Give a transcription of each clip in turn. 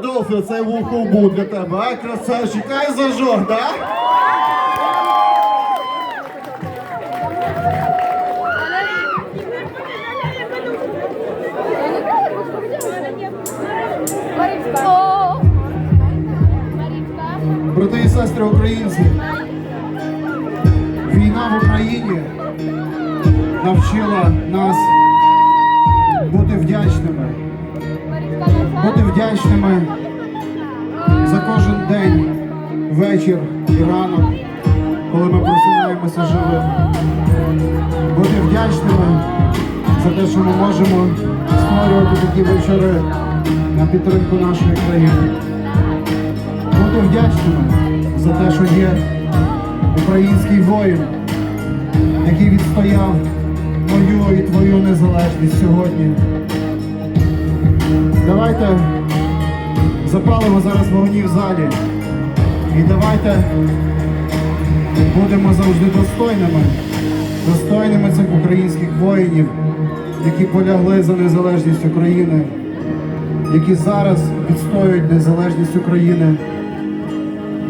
Адольфе, це був для тебе, а красавчик, ай зажог, да? Брати і сестри українці, війна в Україні навчила нас бути вдячними, бути вдячними за кожен день, вечір і ранок, коли ми просинаємося живими. Бути вдячними за те, що ми можемо створювати такі вечори на підтримку нашої країни. Бути вдячними за те, що є український воїн, який відстояв мою і твою незалежність сьогодні. Давайте запалимо зараз вогні в залі. І давайте будемо завжди достойними, достойними цих українських воїнів, які полягли за незалежність України, які зараз відстоюють незалежність України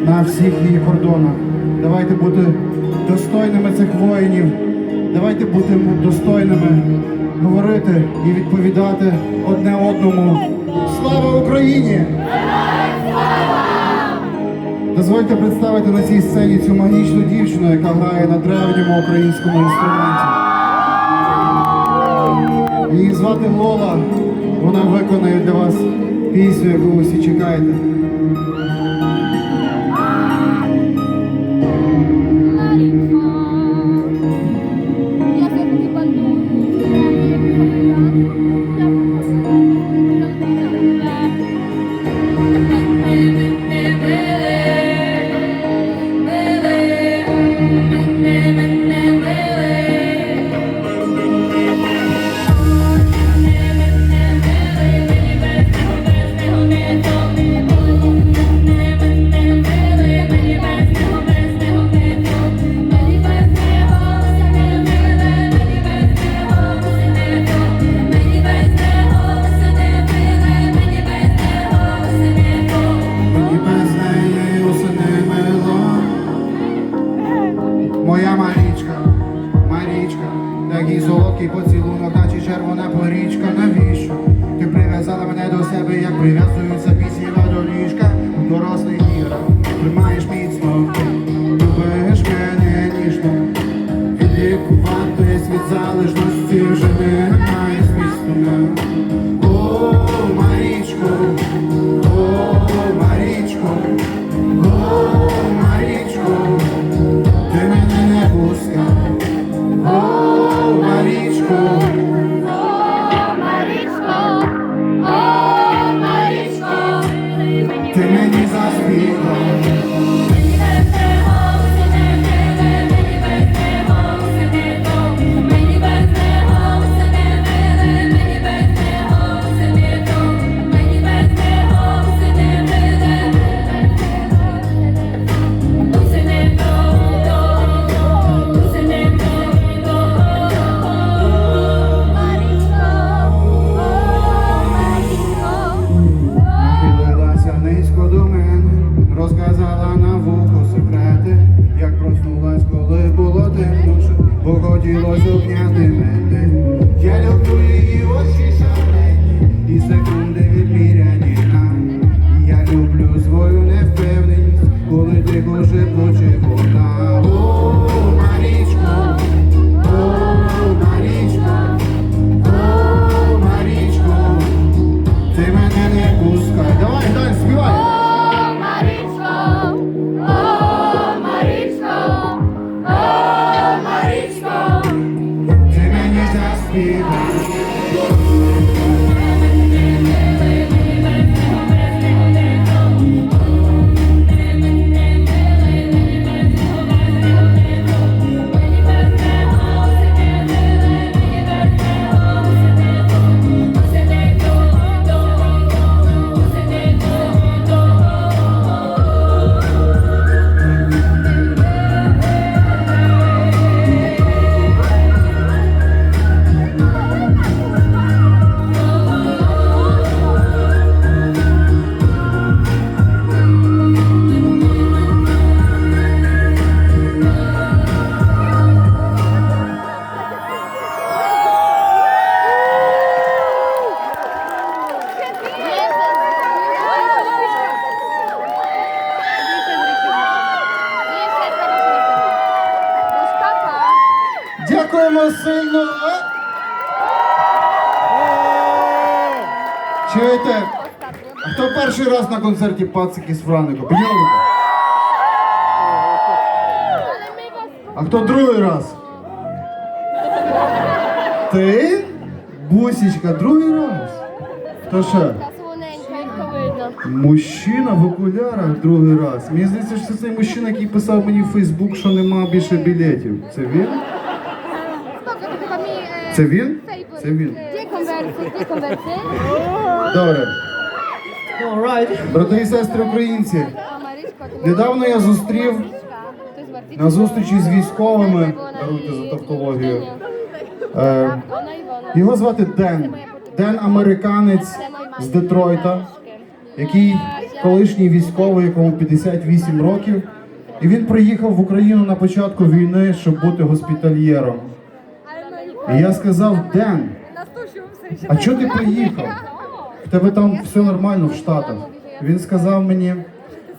на всіх її кордонах. Давайте бути достойними цих воїнів. Давайте бути достойними говорити і відповідати одне одному. Слава Україні! Дозвольте представити на цій сцені цю магічну дівчину, яка грає на древньому українському інструменті. Її звати Лола. Вона виконає для вас пісню, яку ви всі чекаєте. Моя Марічка, Марічка, такий солодкий поцілунок, наче червона порічка, навіщо? Ти прив'язала мене до себе, як прив'язуються пісні до ліжка Дякуємо сильно. Чуєте? Хто перший раз на концерті пацики з ми вас А хто другий раз? Ти? Бусічка, другий раз. То що? Мужчина в окулярах другий раз. Мені здається, що це цей мужчина, який писав мені в Фейсбук, що нема більше білетів. Це він? Це він? Це він. Добре. Брати і сестри українці. Недавно я зустрів на зустрічі з військовими, даруйте за тавтологію. Е, його звати Ден. Ден американець з Детройта, який колишній військовий, якому 58 років. І він приїхав в Україну на початку війни, щоб бути госпітальєром. І я сказав, Ден, а чого ти приїхав? В тебе там все нормально в Штатах. Він сказав мені,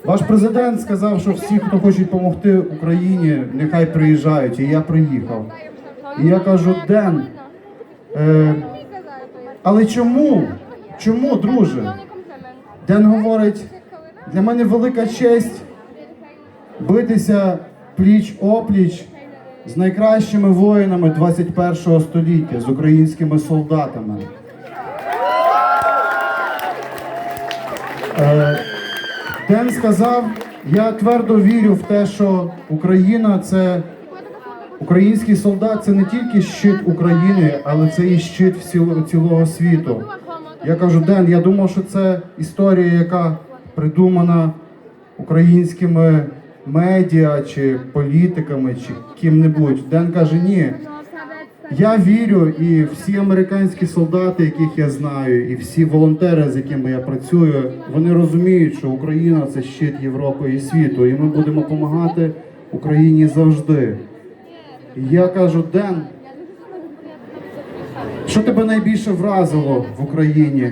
ваш президент сказав, що всі, хто хочуть допомогти Україні, нехай приїжджають. І я приїхав. І я кажу, Ден, е, але чому? Чому, друже? Ден говорить, для мене велика честь битися пліч опліч з найкращими воїнами 21-го століття, з українськими солдатами. Е, Ден сказав, я твердо вірю в те, що Україна це український солдат це не тільки щит України, але це і щит цілого світу. Я кажу, Ден, я думав, що це історія, яка придумана українськими медіа чи політиками, чи ким-небудь. Ден каже, ні. Я вірю, і всі американські солдати, яких я знаю, і всі волонтери, з якими я працюю, вони розуміють, що Україна це щит Європи і світу, і ми будемо допомагати Україні завжди. І я кажу, Ден, що тебе найбільше вразило в Україні?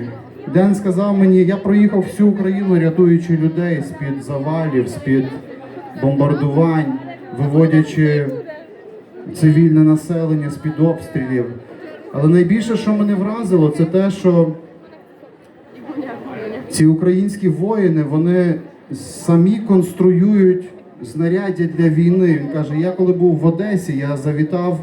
Ден сказав мені, я проїхав всю Україну, рятуючи людей з-під завалів, з-під бомбардувань, виводячи цивільне населення з-під обстрілів. Але найбільше, що мене вразило, це те, що ці українські воїни вони самі конструюють знаряддя для війни. Він каже: я коли був в Одесі, я завітав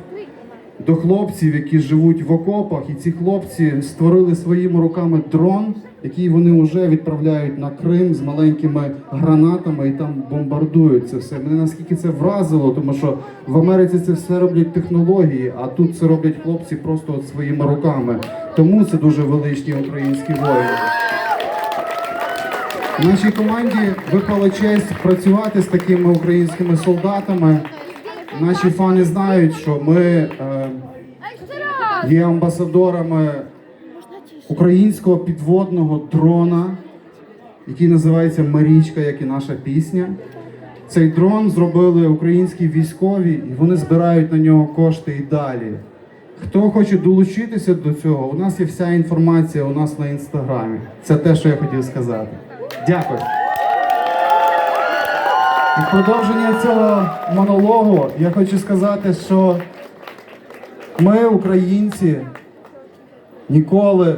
до хлопців, які живуть в окопах, і ці хлопці створили своїми руками дрон, який вони вже відправляють на Крим з маленькими гранатами і там бомбардують це все. Мене наскільки це вразило, тому що в Америці це все роблять технології, а тут це роблять хлопці просто от своїми руками. Тому це дуже величні українські воїни. Нашій команді випала честь працювати з такими українськими солдатами. Наші фани знають, що ми е, є амбасадорами українського підводного дрона, який називається Марічка, як і наша пісня. Цей дрон зробили українські військові, і вони збирають на нього кошти і далі. Хто хоче долучитися до цього, у нас є вся інформація у нас на інстаграмі. Це те, що я хотів сказати. Дякую. І продовження цього монологу я хочу сказати, що ми, українці, ніколи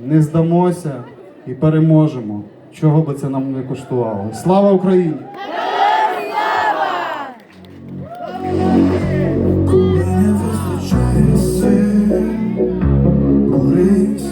не здамося і переможемо, чого би це нам не коштувало. Слава Україні! Коли не вистачає сил, борись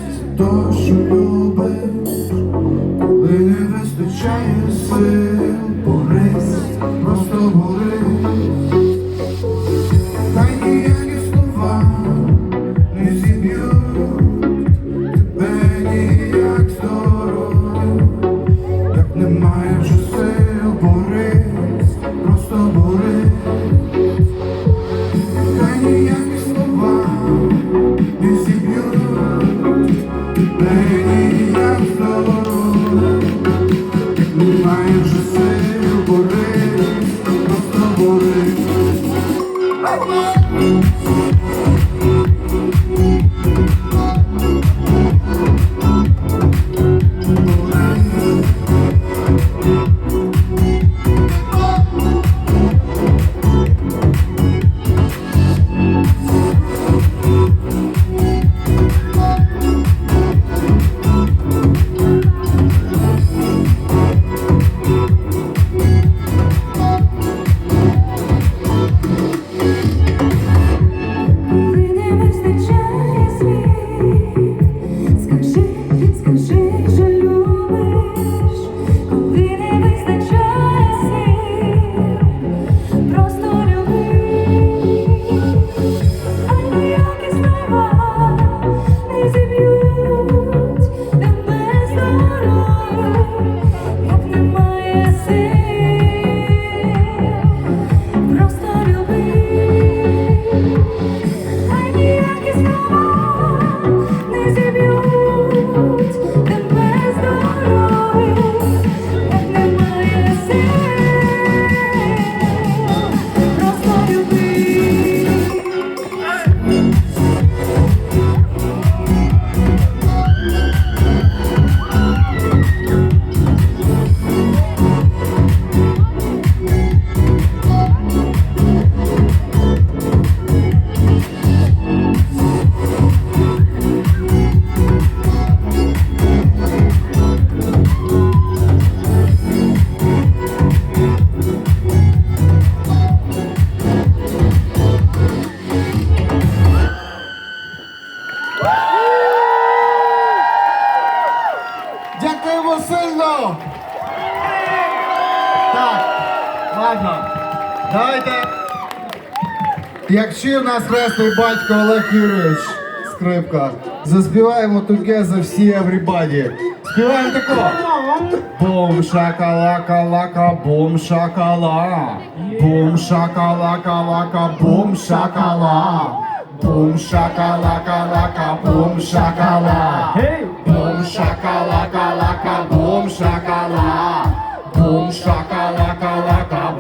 Як вчив нас хресний батько Олег Юрійович, скрипка, заспіваємо together всі everybody. Співаємо тако. Бум шакалака лака, бум шакала. Бум шакалака лака, бум шакала. Бум шакалака лака, бум шакала. Hey! Бум шакалака лака,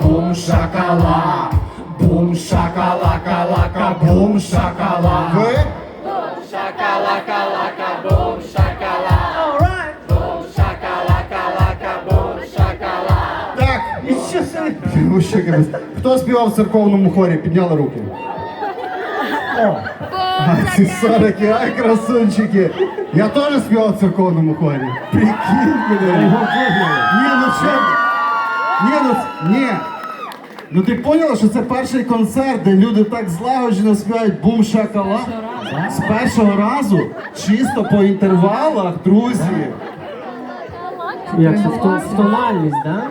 бум шакала. Бум шакалака лака, бум шакала. Бум шакалака лака, бум шакала. Ви? Alright! Так. Нічого собі! Вообще капець. Хто співав в церковному хорі? Підняли руки. О! А, ці сорики, ай, красунчики. Я теж співав в церковному хорі. Прикинь, блядь. Ні, ну що? Ні, ну ц- ні. Ну ти поняла, що це перший концерт, де люди так злагоджено співають бум шакала? З першого разу, чисто по інтервалах, друзі. Як це? В, то- в тональність, да?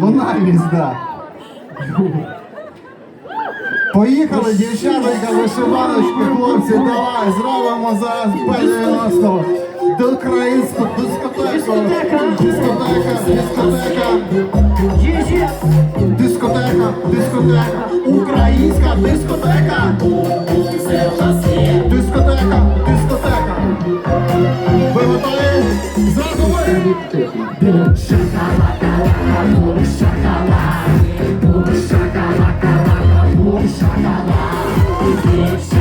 Тональність, да. Поїхали, дівчатонька, вишиваночки, хлопці, давай, зробимо зараз Б-90. До українську дискотеку. Дискотека. Дискотека, дискотека. Дискотека, дискотека, українська дискотека. Дискотека, дискотека. Ви готові? Зразу ви. Бум-бум,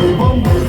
bom, bom.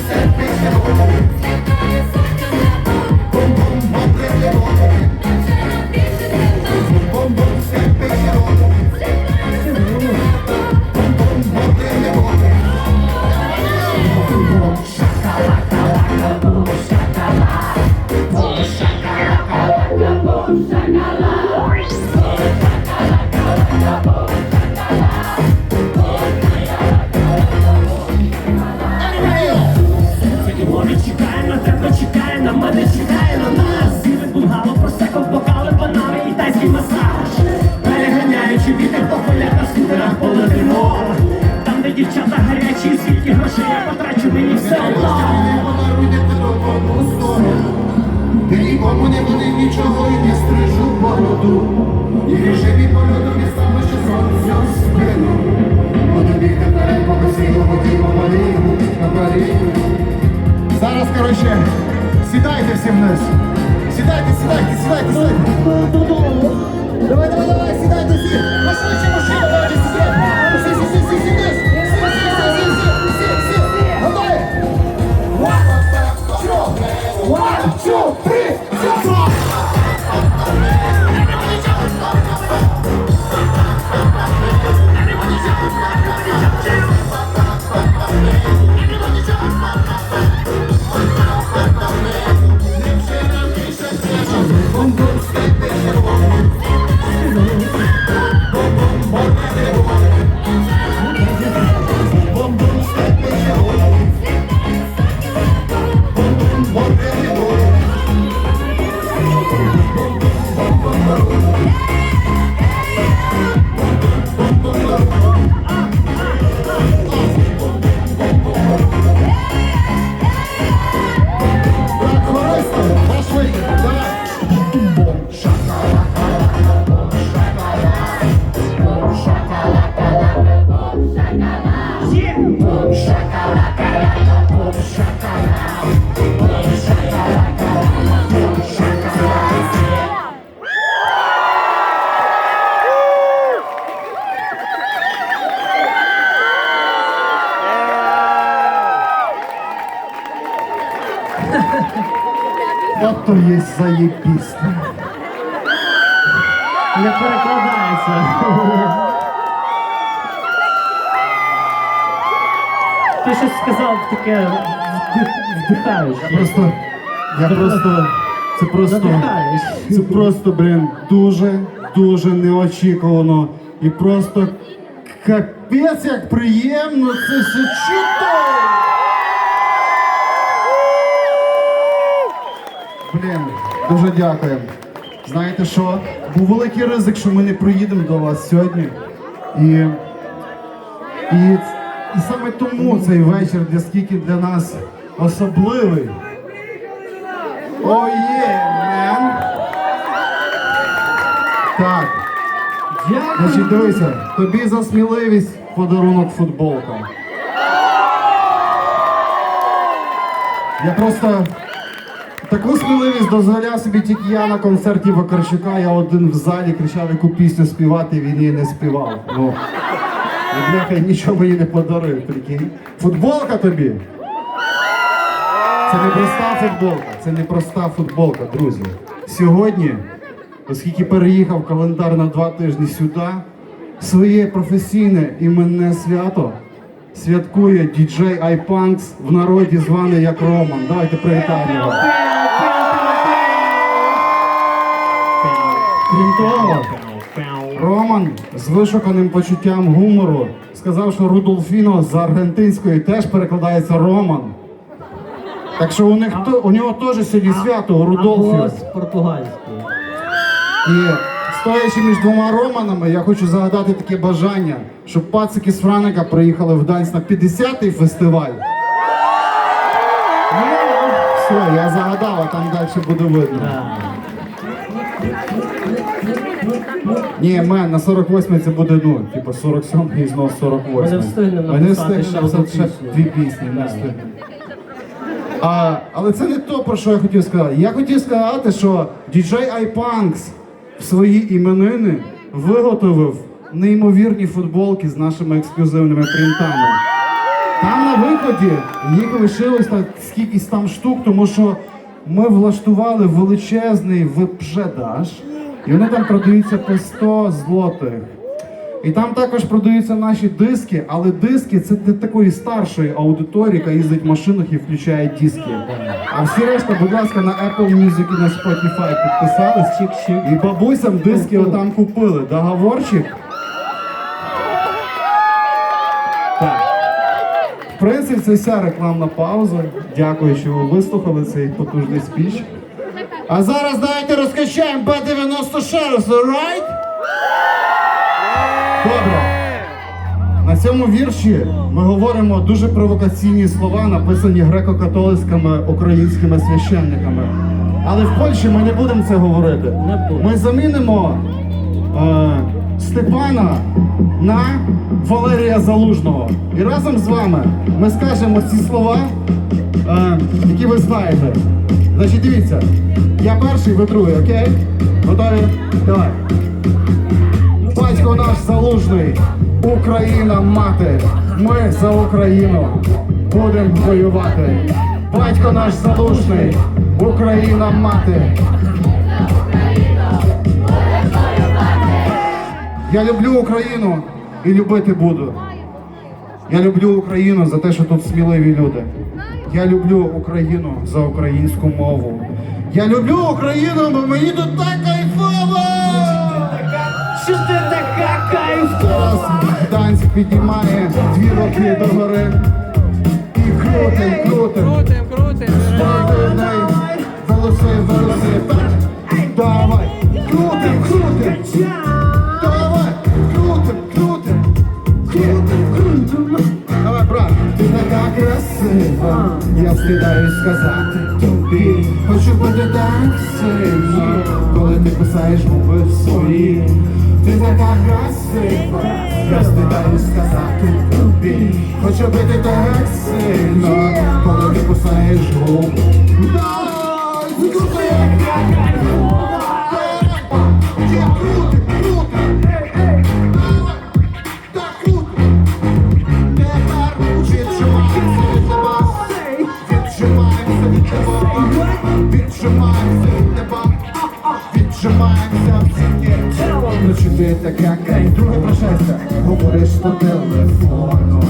Нічого і не стрижу бороду. І режимі польоту містами, що сонця в спину. Буду бігти вперед по красивому ділому лігу на парігу. Зараз, коротше, сідайте всі вниз. Сідайте, сідайте, сідайте, сідайте. Давай, давай, давай, сідайте всі. Пошвидше, машина, давайте сідайте. Two, three, От то є заєбіст. Не перекладається. Ти щось сказав таке вдих- вдихаюче. Просто, я просто, це просто, це просто, блін, дуже, дуже неочікувано. І просто капець як приємно це все чути. Блін, дуже дякуємо. Знаєте що? Був великий ризик, що ми не приїдемо до вас сьогодні. І, і, і саме тому цей вечір для скільки для нас особливий. О, є, мен! Так, значить, дивися, тобі за сміливість подарунок футболка. Я просто таку сміливість дозволяв собі тільки я на концерті Вакарчука, я один в залі кричав, яку пісню співати, він її не співав. Ну, бляха, нічого мені не подарив, прикинь. Футболка тобі! Це не проста футболка, це не проста футболка, друзі. Сьогодні, оскільки переїхав календар на два тижні сюди, своє професійне іменне свято святкує діджей Айпанкс в народі званий як Роман. Давайте привітаємо. Крім того, Роман з вишуканим почуттям гумору сказав, що Рудолфіно з аргентинської теж перекладається Роман. Так що у них то, у нього теж сьогодні свято у Або Рудольфі. з португальською. І стоячи між двома Романами, я хочу загадати таке бажання, щоб пацики з Франика приїхали в Данськ на 50-й фестиваль. Ну, все, я загадав, а там далі буде видно. Ні, мен, на 48 це буде, ну, типу 47 і знову 48. Ми не встигнемо не написати встигнемо ще написати ще пісню. дві пісні, не Да. А, але це не то, про що я хотів сказати. Я хотів сказати, що DJ iPunks в свої іменини виготовив неймовірні футболки з нашими ексклюзивними принтами. Там на виході їх лишилось так скількись там штук, тому що ми влаштували величезний веб-продаж, і вони там продаються по 100 злотих. І там також продаються наші диски, але диски це для такої старшої аудиторії, яка їздить в машинах і включає диски. А всі решта, будь ласка, на Apple Music і на Spotify підписались. І бабусям диски отам купили. Договорчик. Так. В принципі, це вся рекламна пауза. Дякую, що ви вислухали цей потужний спіч. А зараз давайте розкачаємо Б-90 ще раз, alright? Добре. На цьому вірші ми говоримо дуже провокаційні слова, написані греко-католицькими українськими священниками. Але в Польщі ми не будемо це говорити. Ми замінимо е, Степана на Валерія Залужного. І разом з вами ми скажемо ці слова, е, які ви знаєте. Значить, дивіться, я перший, ви другий, окей? Готові? Давай. Батько наш залужний, Україна мати, ми за Україну будемо воювати. Батько наш залужний, Україна мати. Я люблю Україну і любити буду. Я люблю Україну за те, що тут сміливі люди. Я люблю Україну за українську мову. Я люблю Україну, бо мені тут так кайфово! Що ти така кайфова? Зараз Гданськ піднімає дві роки до гори. І крутим, крутим. Крутим, крутим. Спортивний велосипед, велосипед. Давай, крутим, крутим. я сказати тобі, хочу бути так сильно, коли ти писаєш губи свої, ти така красива, я встигаю сказати тобі, хочу бути так сильно, коли ти писаєш губи. Така кай, друге прошестя, говориш по телефону.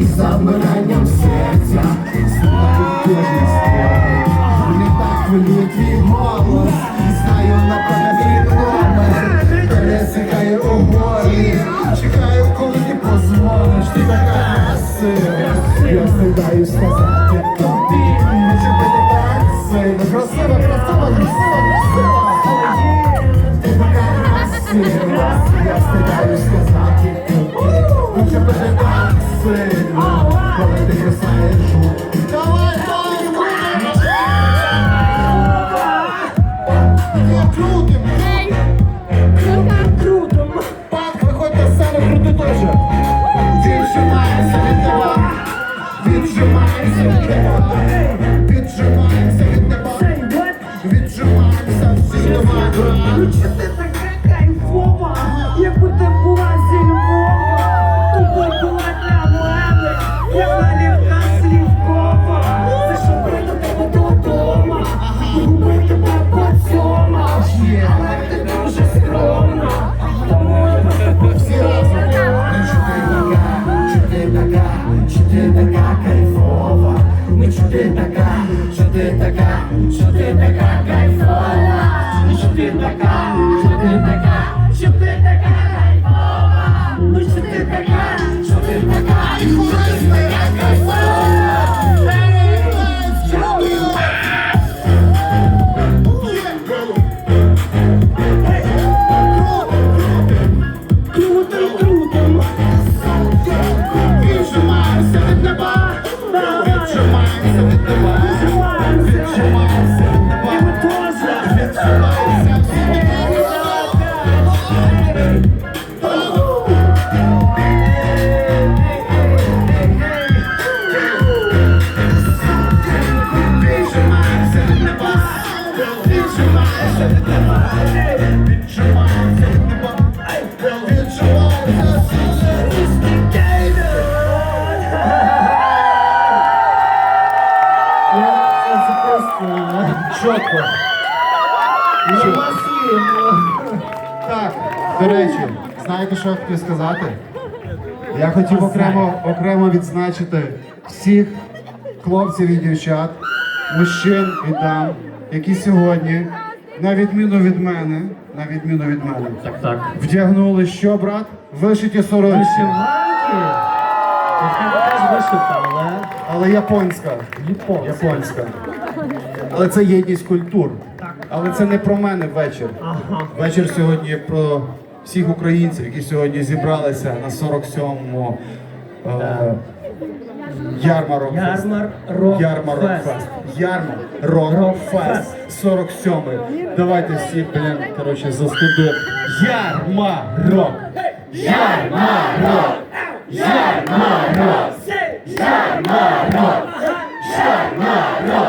І забиранням серця. Слухають кожне слово. Не так хвилює твій голос, знаю напевне твій номер, у горлі, чекаю, коли ти позвониш, ти така красива, я стидаю сказати Віджимаємося від неба! Віджимаємося всі неба! Ну ти така, що ти така, що ти така? Кайфова! Що ти така, що ти така, знаєте, що я хотів сказати? Я хотів окремо, окремо відзначити всіх хлопців і дівчат, мужчин і дам, які сьогодні, на відміну від мене, на відміну від мене, Так, так. вдягнули що, брат? Вишиті сорочки, але японська. японська. Японська. Але це єдність культур. Але це не про мене вечір. Ага. Вечір сьогодні про всіх українців, які сьогодні зібралися на 47-му е, ярмарок. Ярмар Рок Ярмарок Фест. Фест. Ярмар Рок Рок Фест. 47-й. Давайте всі, блін, коротше, застудуємо. Ярмарок! Ярмарок! Ярмарок! Ярмарок! Ярмарок!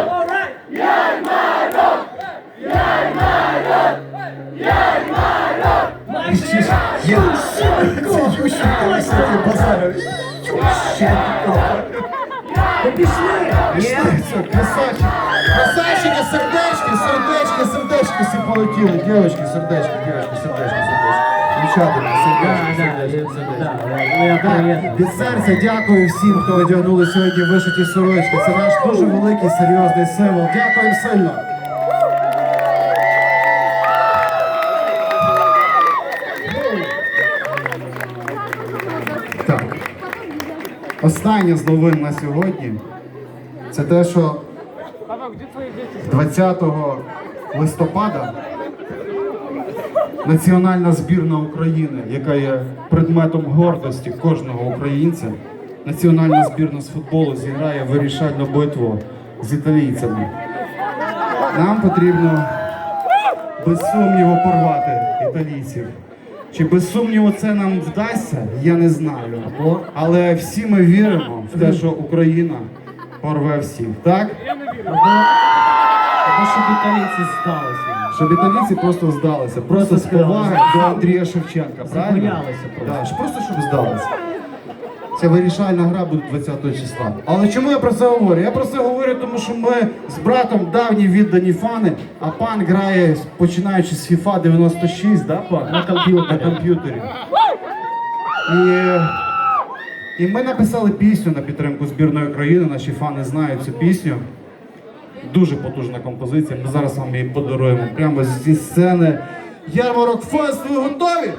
Я це Ющенко, красавчик. Красавчики, сердечки, сердечки, сердечки всі полетіли. Дівчатки, сердечки, дівчатки, сердечки, сердечки. Дівчата, сердечки, сердечки, від серця дякую всім, хто одягнули сьогодні вишиті сорочки. Це наш дуже великий серйозний символ. Дякую сильно. Останнє з новин на сьогодні це те, що 20 листопада національна збірна України, яка є предметом гордості кожного українця, національна збірна з футболу зіграє вирішальну битву з італійцями. Нам потрібно без сумніву порвати італійців. Чи без сумніву це нам вдасться, я не знаю. Але всі ми віримо в те, що Україна порве всіх. Так? Або щоб італійці здалися. Щоб італійці просто здалися, просто Просто з поваги до Андрія Шевченка. Правильно? Забоялися просто. Да, просто щоб здалися. Це вирішальна гра буде 20 числа. Але чому я про це говорю? Я про це говорю, тому що ми з братом давні віддані фани, а пан грає починаючи з FIFA 96, да, пан? На комп'ютері. На комп'ютері. І, і ми написали пісню на підтримку збірної країни. Наші фани знають цю пісню. Дуже потужна композиція. Ми зараз вам її подаруємо прямо зі сцени. Ярмарок Фест, ви готові?